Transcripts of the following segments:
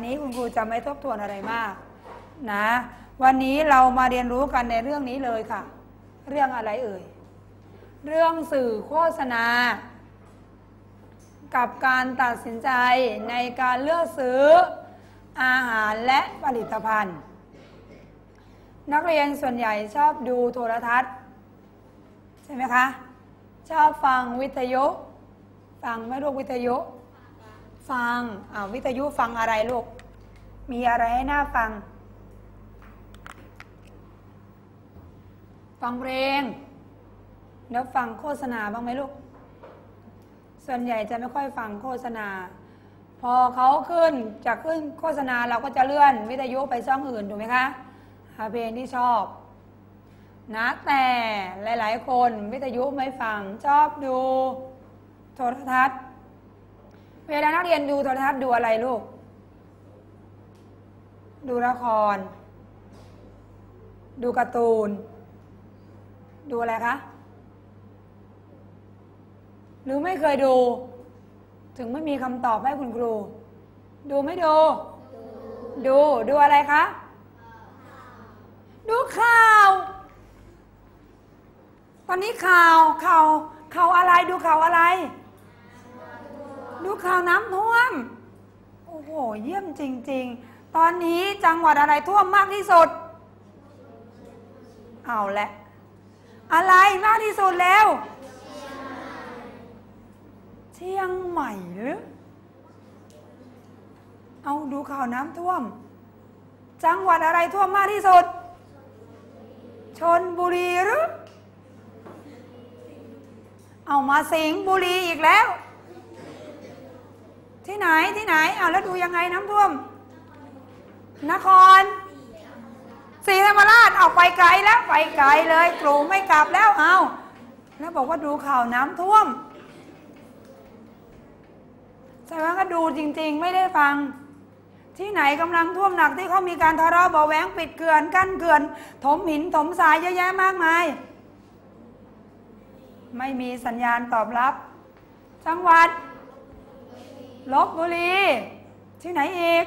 นนี้คุณครูจะไม่ทบทวนอะไรมากนะ วันนี้เรามาเรียนรู้กันในเรื่องนี้เลยค่ะ เรื่องอะไรเอ่ย เรื่องสื่อโฆษณา กับการตัดสินใจในการเลือกซื้ออาหารและผลิตภัณฑ์ นักเรียนส่วนใหญ่ชอบดูโทรทัศน์ ใช่ไหมคะ ชอบฟังวิทยุ ฟังไม่ลูกวิทยุ ฟังอ่าวิทยุฟังอะไรลูก มีอะไรให้น่าฟัง ฟังเพลง แล้วฟังโฆษณาบ้างไหมลูก ส่วนใหญ่จะไม่ค่อยฟังโฆษณา พอเขาขึ้นจะขึ้นโฆษณาเราก็จะเลื่อนวิทยุไปช่องอื่นถูกไหมคะ หาเพลงที่ชอบนะแต่หลาย ๆ คนวิทยุไม่ฟังชอบดู โทรทัศน์ เวลานักเรียนดูโทรทัศน์ดูอะไรลูก ดูละคร ดูการ์ตูน ดูอะไรคะ หรือไม่เคยดู ถึงไม่มีคำตอบให้คุณครู ดูไม่ดู ดู ดูอะไรคะ ดูข่าว ตอนนี้ข่าว ข่าว ข่าวอะไร ดูข่าวอะไร ดูข่าวน้ำท่วม โอ้โห เยี่ยมจริง ๆ ตอนนี้จังหวัดอะไรท่วมมากที่สุด เอาละ อะไรมากที่สุดแล้ว เชียงใหม่หรือ เอาดูข่าวน้ำท่วม จังหวัดอะไรท่วมมากที่สุด ชนบุรีหรือ เอามาสิงห์บุรีอีกแล้ว ที่ไหนที่ไหนเอาแล้วดูยังไงน้ำท่วม นครศรีธรรมราชเอาไปไกลแล้วไปไกลเลยกรูไม่กลับแล้วเอาแล้วบอกว่าดูข่าวน้ำท่วมใช่ไหมก็ดูจริง ๆ ไม่ได้ฟัง ที่ไหนกำลังท่วมหนักที่เขามีการทะเลาะเบาแหวงปิดเขื่อนกั้นเขื่อน ถมหินถมทรายเยอะแยะมากมาย ไม่มีสัญญาณตอบรับ จังหวัด ลบบุรี ที่ไหนอีก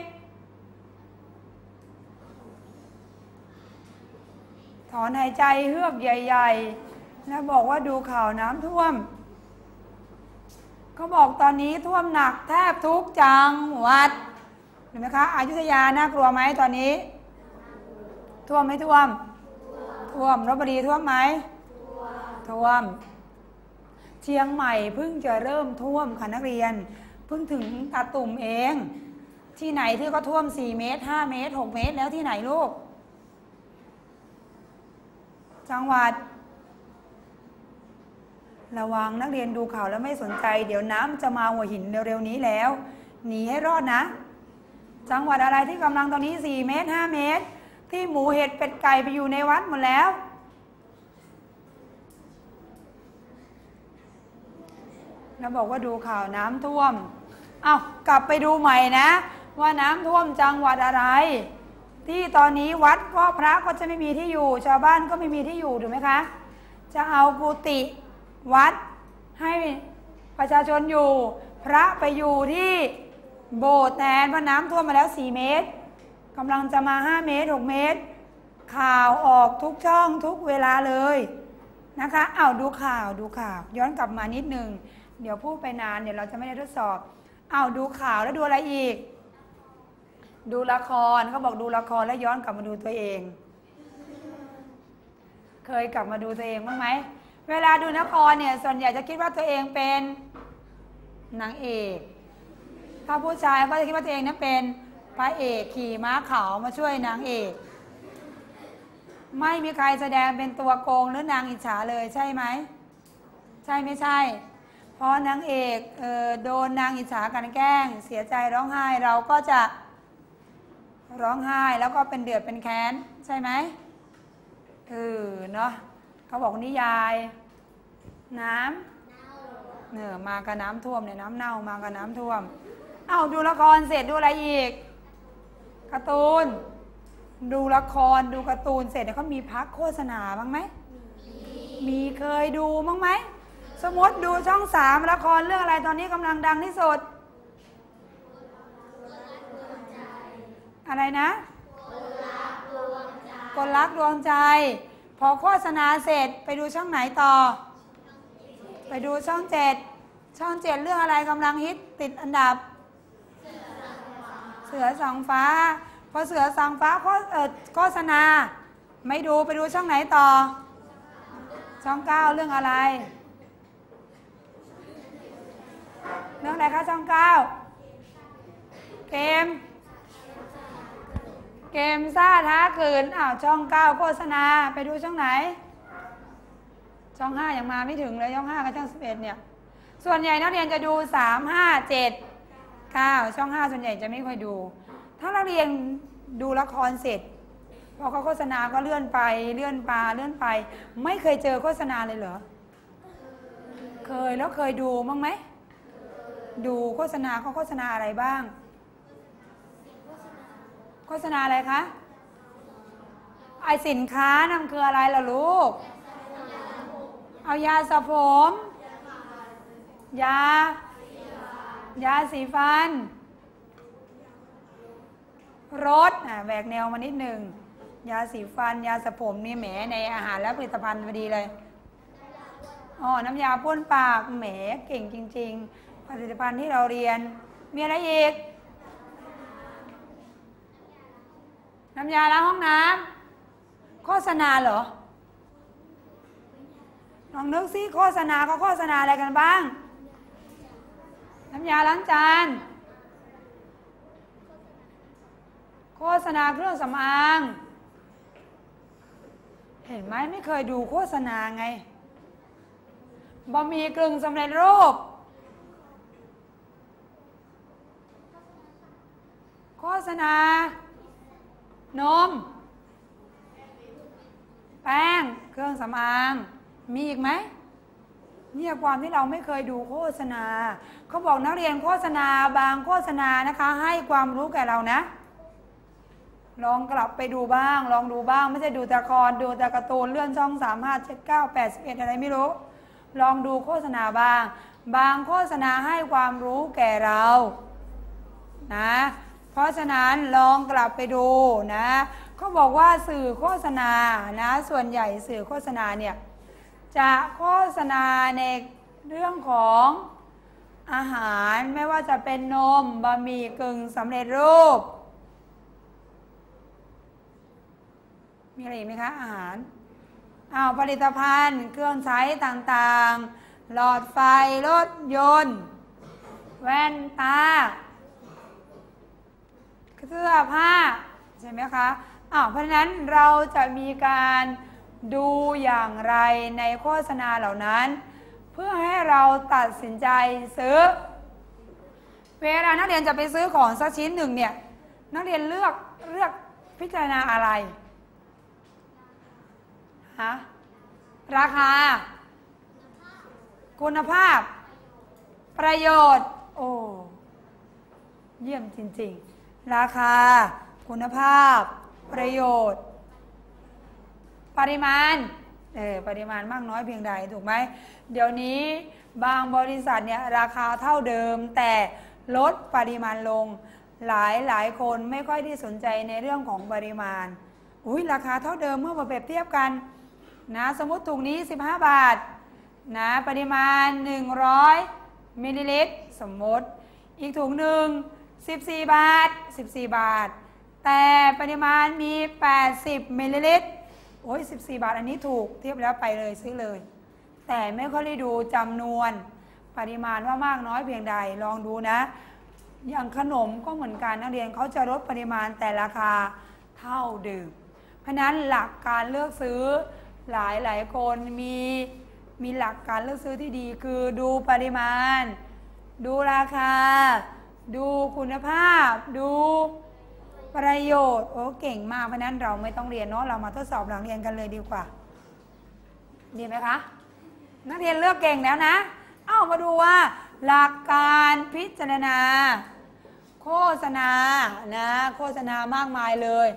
ถอนหายใจเฮือกใหญ่ ๆ แล้วบอกว่าดูข่าวน้ำท่วม เขาบอกตอนนี้ท่วมหนักแทบทุกจังหวัด เห็นไหมคะอายุทยาน่ากลัวไหมตอนนี้ ท่วมไม่ท่วม ท่วมลบบุรีท่วมไหม ท่วมเชียงใหม่เพิ่งจะเริ่มท่วมค่ะนักเรียน พิ่งถึงตาตุ่มเอง ที่ไหนที่ก็ท่วม4เมตร5เมตร6เมตรแล้วที่ไหนลูก จังหวัด ระวังนักเรียนดูข่าวแล้วไม่สนใจ เดี๋ยวน้ำจะมาหัวหินเร็วๆนี้แล้ว หนีให้รอดนะ จังหวัดอะไรที่กำลังตอนนี้4เมตร5เมตร ที่หมูเห็ดเป็ดไก่ไปอยู่ในวัดหมดแล้วแล้วบอกว่าดูข่าวน้ำท่วม เอากลับไปดูใหม่นะ ว่าน้ำท่วมจังหวัดอะไร ที่ตอนนี้วัดก็พระก็จะไม่มีที่อยู่ ชาวบ้านก็ไม่มีที่อยู่ถูกไหมคะ จะเอากุฏิวัดให้ประชาชนอยู่ พระไปอยู่ที่โบสถ์แทนเพราะน้ำท่วมมาแล้ว 4 เมตรกำลังจะมา 5 เมตร 6 เมตร ข่าวออกทุกช่องทุกเวลาเลยนะคะเอาดูข่าวดูข่าว ย้อนกลับมานิดนึง เดี๋ยวพูดไปนาน เดี๋ยวเราจะไม่ได้ทดสอบ อาดูข่าวแล้วดูอะไรอีก ดูละครเขาบอกดูละครแล้วย้อนกลับมาดูตัวเอง เคยกลับมาดูตัวเองบ้างไหมเวลาดูละครเนี่ยส่วนใหญ่จะคิดว่าตัวเองเป็นนางเอก ถ้าผู้ชายก็จะคิดว่าตัวเองนั้นเป็นพระเอกขี่ม้าขาวมาช่วยนางเอก ไม่มีใครแสดงเป็นตัวโกงหรือนางอิจฉาเลยใช่ไหม ใช่ไม่ใช่ พราะนางเอกเออโดนนางอิจฉากันแกล้ง เสียใจร้องไห้เราก็จะร้องไห้แล้วก็เป็นเดือดเป็นแค้น ใช่ไหมเออเนาะเขาบอกนิยาย น้ำเนือมากับน้ำท่วมเนี่ยน้ำเน่ามากับน้ำท่วม เอาดูละครเสร็จดูอะไรอีกการ์ตูน ดูละครดูการ์ตูนเสร็จเนี่ยเขามีพักโฆษณาบ้างไหมมีเคยดูบ้างไหม สมมติดูช่องสามละครเรื่องอะไรตอนนี้กำลังดังที่สุด อะไรนะกลลักดวงใจ พอโฆษณาเสร็จไปดูช่องไหนต่อ ไปดูช่องเจ็ดช่องเจ็ดเรื่องอะไรกำลังฮิตติดอันดับ เสือสองฟ้า พอเสือสองฟ้าโฆเอ่อโฆษณา ไม่ดูไปดูช่องไหนต่อ ช่องเก้าเรื่องอะไร เรื่องอะไรคะช่องเก้าเกม เกมซ่าท้าขืนอ้าวช่องเก้าโฆษณาไปดูช่องไหน ช่องห้ายังมาไม่ถึงเลยช่องห้ากับช่องสิบเอ็ดเนี่ย ส่วนใหญ่นักเรียนจะดูสามห้าเจ็ดเก้าช่องห้าส่วนใหญ่จะไม่ค่อยดู ถ้านักเรียนดูละครเสร็จพอเขาโฆษณาก็เลื่อนไปเลื่อนไปเลื่อนไป ไม่เคยเจอโฆษณาเลยเหรอ เคยแล้วเคยดูบ้างไหม ดูโฆษณาเขาโฆษณาอะไรบ้าง โฆษณาอะไรคะ ไอสินค้านั่นคืออะไรล่ะลูก เอายาสระผม ยา ยาสีฟัน รถอะแหวกแนวมานิดหนึ่ง ยาสีฟัน ยาสระผมนี่แหมในอาหารและผลิตภัณฑ์พอดีเลยอ๋อ น้ำยาพ่นปาก แหม เก่งจริง ๆ ผลิตภัณฑ์ที่เราเรียน มีอะไรอีก น้ำยาล้างห้องน้ำโฆษณาเหรอ ลองนึกซิโฆษณาเขาโฆษณาอะไรกันบ้าง น้ำยาล้างจาน โฆษณาเครื่องสำอาง เห็นไหมไม่เคยดูโฆษณาไงบะหมี่กึ่งสำเร็จรูป โฆษ ณา นม แป้ง เครื่องสำอาง มีอีกไหมเนี่ยความที่เราไม่เคยดูโฆษณา เขาบอกนักเรียนโฆษณาบางโฆษณานะคะ ให้ความรู้แก่เรานะ ลองกลับไปดูบ้าง ลองดูบ้าง ไม่ใช่ดูแต่ละครดูแต่การ์ตูนเลื่อนช่องสามห้าเจ็ดเก้าแปดสิบเอ็ดอะไรไม่รู้ ลองดูโฆษณาบ้าง บางโฆษณาให้ความรู้แก่เรา นะ เพราะฉะนั้นลองกลับไปดูนะเขาบอกว่าสื่อโฆษณานะส่วนใหญ่สื่อโฆษณาเนี่ยจะโฆษณาในเรื่องของอาหารไม่ว่าจะเป็นนมบะหมี่กึ่งสำเร็จรูป มีอะไรอีกไหมคะ อาหารอ้าวผลิตภัณฑ์เครื่องใช้ต่างๆ หลอดไฟรถยนต์ แว่นตา สื้อผ้าใช่ไหมคะอ้าวเพราะฉะนั้นเราจะมีการดูอย่างไรในโฆษณาเหล่านั้น เพื่อให้เราตัดสินใจซื้อ เวลานักเรียนจะไปซื้อของสักชิ้นหนึ่งเนี่ยนักเรียนเลือกเลือกพิจารณาอะไรฮะราคา คุณภาพ ประโยชน์ โอ้ เยี่ยมจริง ๆ ราคา คุณภาพ ประโยชน์ ปริมาณเออปริมาณมากน้อยเพียงใดถูกไหมเดี๋ยวนี้บางบริษัทเนี่ยราคาเท่าเดิม แต่ลดปริมาณลง หลายหลายคนไม่ค่อยที่สนใจในเรื่องของปริมาณอุ้ยราคาเท่าเดิมเมื่อมาเปรียบเทียบกันนะสมมติถุงนี้ 15 บาทนะปริมาณ 100มิลลิลิตรสมมติ อีกถุงหนึ่ง 14 บาท 14 บาท แต่ปริมาณมี 80มิลลิลิตรโอ้ย14 บาทอันนี้ถูกเทียบแล้วไปเลยซื้อเลย แต่ไม่ค่อยได้ดูจำนวนปริมาณว่ามากน้อยเพียงใดลองดูนะ อย่างขนมก็เหมือนกันนักเรียนเขาจะลดปริมาณแต่ราคาเท่าเดิมเพราะนั้นหลักการเลือกซื้อหลายหลายคนมีมีหลักการเลือกซื้อที่ดีคือดูปริมาณ ดูราคา ดูคุณภาพ ดูประโยชน์ โอ้เก่งมากเพราะนั้นเราไม่ต้องเรียนเนาะเรามาทดสอบหลังเรียนกันเลยดีกว่า ดีไหมคะ นักเรียนเลือกเก่งแล้วนะ เอ้ามาดูว่า หลักการพิจารณา โฆษณานะโฆษณามากมายเลย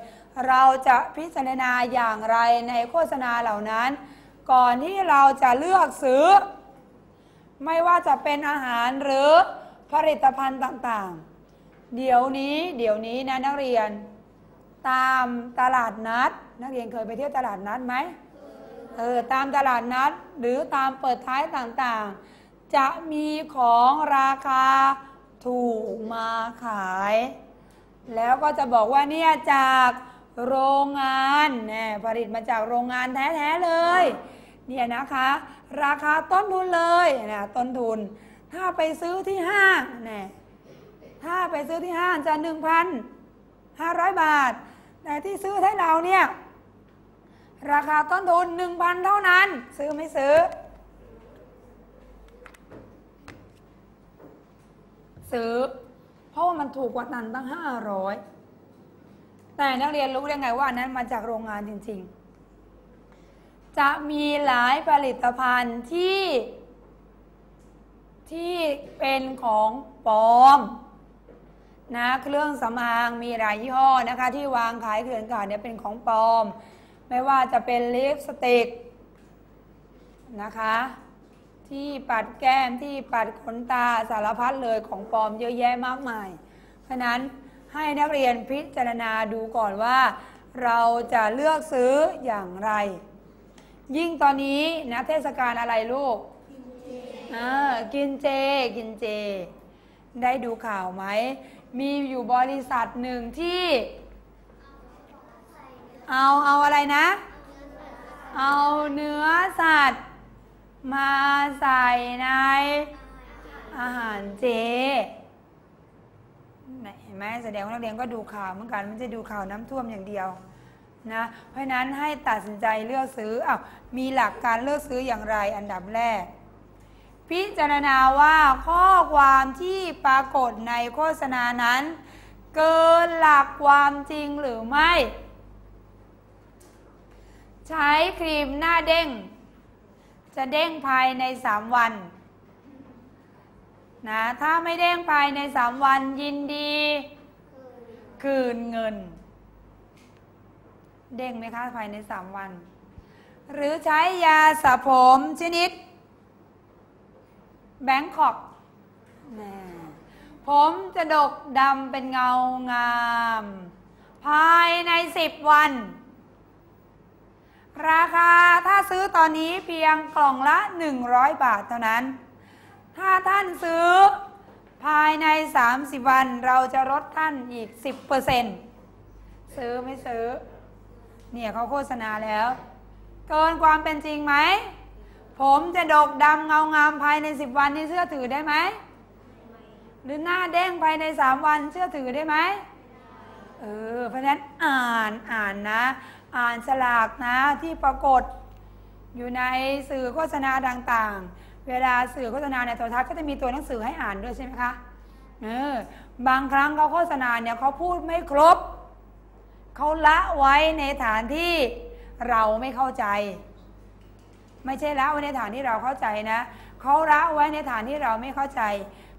เราจะพิจารณาอย่างไรในโฆษณาเหล่านั้น ก่อนที่เราจะเลือกซื้อ ไม่ว่าจะเป็นอาหารหรือ ผลิตภัณฑ์ต่างๆ เดี๋ยวนี้เดี๋ยวนี้นะนักเรียน ตามตลาดนัด นักเรียนเคยไปเที่ยวตลาดนัดไหมเออตามตลาดนัดหรือตามเปิดท้ายต่างๆ จะมีของราคาถูกมาขาย แล้วก็จะบอกว่าเนี่ยจากโรงงานเนี่ยผลิตมาจากโรงงานแท้ ๆ เลย เนี่ยนะคะ ราคาต้นทุนเลยนะต้นทุน ถ้าไปซื้อที่ห้างเนี่ยถ้าไปซื้อที่ห้างจะหนึ่งพันห้าร้อยบาท แต่ที่ซื้อให้เราเนี่ย ราคาต้นทุนหนึ่งพันเท่านั้น ซื้อไม่ซื้อ ซื้อ เพราะว่ามันถูกกว่านั้นตั้งห้าร้อยแต่นักเรียนรู้ได้ไงว่าอันนั้นมาจากโรงงานจริง ๆ จะมีหลายผลิตภัณฑ์ที่ ที่เป็นของปลอมนะเครื่องสำอางมีหลายยี่ห้อนะคะ ที่วางขายเกลื่อนกลาดเนี่ยเป็นของปลอม ไม่ว่าจะเป็นลิปสติกนะคะ ที่ปัดแก้มที่ปัดขนตาสารพัดเลยของปลอมเยอะแยะมากมาย เพราะนั้นให้นักเรียนพิจารณาดูก่อนว่า เราจะเลือกซื้ออย่างไร ยิ่งตอนนี้นะเทศกาลอะไรลูก กินเจ กินเจ ได้ดูข่าวไหม มีอยู่บริษัทหนึ่งที่ เอาเอาอะไรนะ เอาเนื้อสัตว์ มาใส่ในอาหารเจเห็นไหมแสดงว่านักเรียนก็ดูข่าวเหมือนกันไม่ใช่ดูข่าวน้ำท่วมอย่างเดียวนะเพราะฉะนั้นให้ตัดสินใจเลือกซื้ออ้าวมีหลักการเลือกซื้ออย่างไรอันดับแรก พิจารณาว่าข้อความที่ปรากฏในโฆษณานั้น เกินหลักความจริงหรือไม่ ใช้ครีมหน้าเด้ง จะเด้งภายใน 3 วันนะถ้าไม่เด้งภายใน 3 วันยินดี คืนเงิน เด้งไหมคะภายใน 3 วัน หรือใช้ยาสระผมชนิด แบงคอกผมจะดกดำเป็นเงางาม ภายใน10วัน ราคาถ้าซื้อตอนนี้เพียงกล่องละ 100 บาทเท่านั้น ถ้าท่านซื้อภายใน 30 วันเราจะลดท่านอีก 10%ซื้อไม่ซื้อ เนี่ยเขาโฆษณาแล้ว เกินความเป็นจริงไหม ผมจะดกดำเงางามภายใน 10 วันนี่เชื่อถือได้ไหม หรือหน้าเด้งภายใน 3 วันเชื่อถือได้ไหมเออเพราะฉะนั้นอ่านอ่านนะ อ่านสลากนะที่ปรากฏอยู่ในสื่อโฆษณาต่างๆ เวลาสื่อโฆษณาในโทรทัศน์ก็จะมีตัวหนังสือให้อ่านด้วยใช่ไหมคะเออบางครั้งเขาโฆษณาเนี่ยเขาพูดไม่ครบ เขาละไว้ในฐานที่เราไม่เข้าใจ ไม่ใช่ละไว้ในฐานที่เราเข้าใจนะเขาละไว้ในฐานที่เราไม่เข้าใจ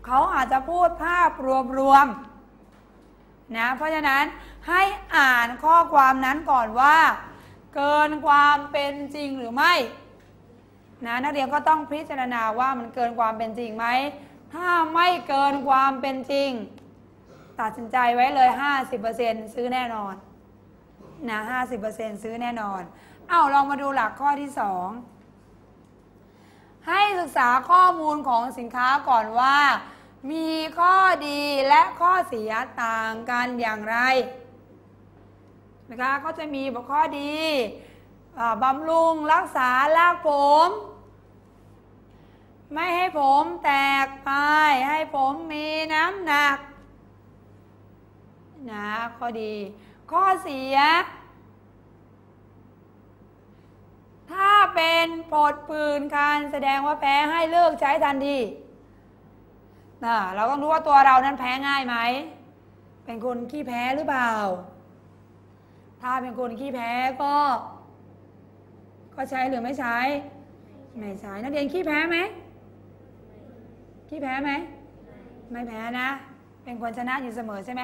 เขาอาจจะพูดภาพรวมๆนะเพราะฉะนั้นให้อ่านข้อความนั้นก่อนว่า เกินความเป็นจริงหรือไม่นะนักเรียนก็ต้องพิจารณาว่ามันเกินความเป็นจริงไหม ถ้าไม่เกินความเป็นจริง ตัดสินใจไว้เลย 50%ซื้อแน่นอนนะ50%ซื้อแน่นอน เอ้าลองมาดูหลักข้อที่ 2 ให้ศึกษาข้อมูลของสินค้าก่อนว่า มีข้อดีและข้อเสียต่างกันอย่างไรนะคะเขาจะมีบอกข้อดีบำรุงรักษารากผม ไม่ให้ผมแตกไปให้ผมมีน้ำหนักนะข้อดี ข้อเสีย ถ้าเป็นผดปืนการแสดงว่าแพ้ให้เลิกใช้ทันทีนะเราต้องรู้ว่าตัวเรานั้นแพ้ง่ายไหม เป็นคนขี้แพ้หรือเปล่า ถ้าเป็นคนขี้แพ้ก็ ก็ใช้หรือไม่ใช้ ไม่ใช้ นักเรียนขี้แพ้ไหม ขี้แพ้ไหม ไม่แพ้นะ เป็นคนชนะอยู่เสมอใช่ไหม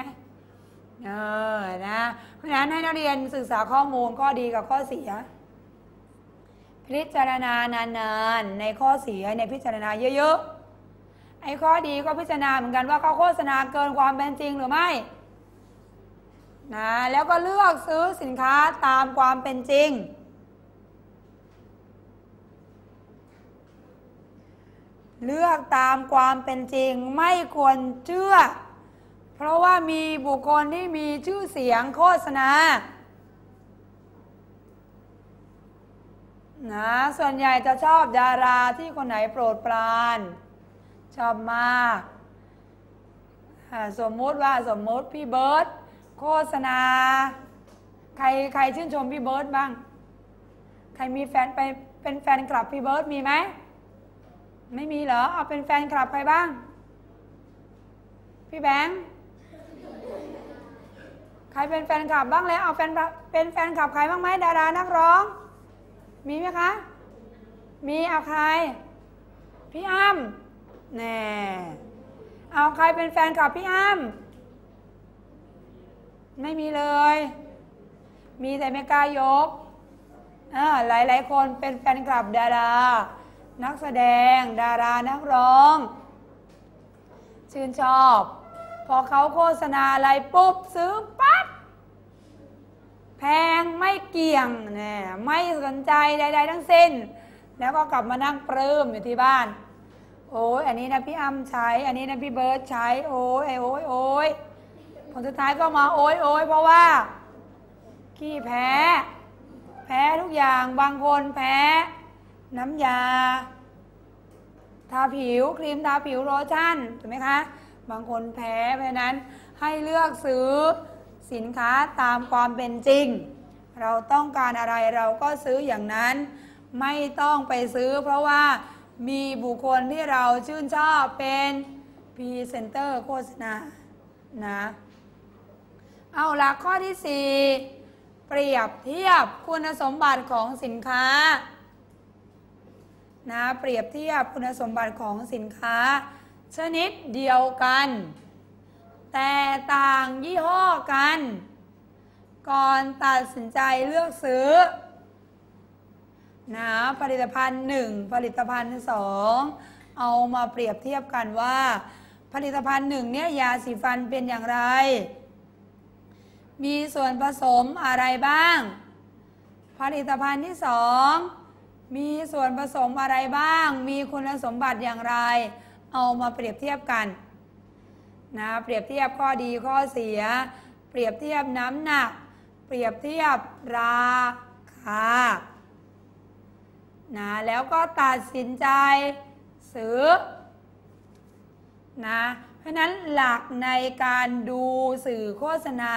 เออ นะ เพราะฉะนั้นให้นักเรียนศึกษาข้อมูลข้อดีกับข้อเสีย พิจารณานานๆ ในข้อเสียในพิจารณาเยอะๆ ไอ้ข้อดีก็พิจารณาเหมือนกันว่าเขาโฆษณาเกินความเป็นจริงหรือไม่นะแล้วก็เลือกซื้อสินค้าตามความเป็นจริง เลือกตามความเป็นจริงไม่ควรเชื่อ เพราะว่ามีบุคคลที่มีชื่อเสียงโฆษณา นะส่วนใหญ่จะชอบดาราที่คนไหนโปรดปราน ชอบมาก สมมุติว่าสมมุติพี่เบิร์ตโฆษณา ใครใครชื่นชมพี่เบิร์ตบ้าง ใครมีแฟนไปเป็นแฟนคลับพี่เบิร์ตมีไหมไม่มีเหรอเอาเป็นแฟนคลับใครบ้าง พี่แบงค์ใครเป็นแฟนคลับบ้างแล้วเอาแฟนเป็นแฟนคลับใครบ้างไหมดารานักร้อง มีไหมคะ มีเอาใคร พี่อ้ำแน่เอาใครเป็นแฟนคลับพี่อ้ำไม่มีเลย มีแต่ไม่กล้ายกอ่าหลายคนเป็นแฟนคลับดารา นักแสดง ดารานักร้อง ชื่นชอบ พอเขาโฆษณาอะไรปุ๊บ ซื้อปั๊บ งไม่เกี่ยงแน่ไม่สนใจใด ๆ ทั้งสิ้น แล้วก็กลับมานั่งปลื้มอยู่ที่บ้าน โอ้ยอันนี้นะพี่อ้ำใช้ อันนี้นะพี่เบิร์ดใช้ โอ้ยโอ้ยโอ้ยผลสุดท้ายก็มาโอ้ยโอ้ยเพราะว่าขี้แพ้ แพ้ทุกอย่างบางคนแพ้ น้ำยา ทาผิวครีมทาผิวโลชั่นถูกไหมคะ บางคนแพ้เพราะนั้นให้เลือกซื้อ สินค้าตามความเป็นจริง เราต้องการอะไรเราก็ซื้ออย่างนั้น ไม่ต้องไปซื้อ เพราะว่ามีบุคคลที่เราชื่นชอบเป็นพรีเซนเตอร์โฆษณานะเอาละข้อที่ 4 เปรียบเทียบคุณสมบัติของสินค้านะเปรียบเทียบคุณสมบัติของสินค้า ชนิดเดียวกัน แต่ต่างยี่ห้อกัน ก่อนตัดสินใจเลือกซื้อนะผลิตภัณฑ์ 1 ผลิตภัณฑ์ 2 เอามาเปรียบเทียบกันว่า ผลิตภัณฑ์หนึ่งเนี่ยยาสีฟันเป็นอย่างไร มีส่วนผสมอะไรบ้าง ผลิตภัณฑ์ที่สองมีส่วนผสมอะไรบ้าง มีคุณสมบัติอย่างไร เอามาเปรียบเทียบกัน นะเปรียบเทียบข้อดีข้อเสีย เปรียบเทียบน้ำหนัก เปรียบเทียบราคานะแล้วก็ตัดสินใจซื้อนะเพราะนั้นหลักในการดูสื่อโฆษณา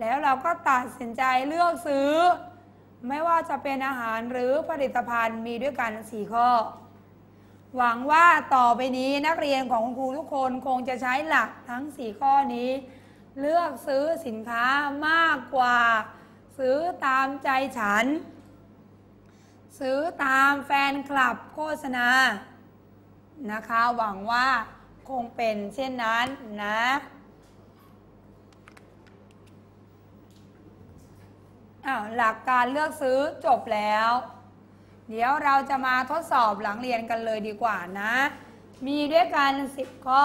แล้วเราก็ตัดสินใจเลือกซื้อ ไม่ว่าจะเป็นอาหารหรือผลิตภัณฑ์มีด้วยกัน 4 ข้อ หวังว่าต่อไปนี้นักเรียนของคุณครูทุกคนคงจะใช้หลักทั้ง 4 ข้อนี้ เลือกซื้อสินค้ามากกว่า ซื้อตามใจฉัน ซื้อตามแฟนคลับโฆษณานะคะ หวังว่าคงเป็นเช่นนั้นนะอ้าวหลักการเลือกซื้อจบแล้ว เดี๋ยวเราจะมาทดสอบหลังเรียนกันเลยดีกว่านะ มีด้วยกัน 10 ข้อ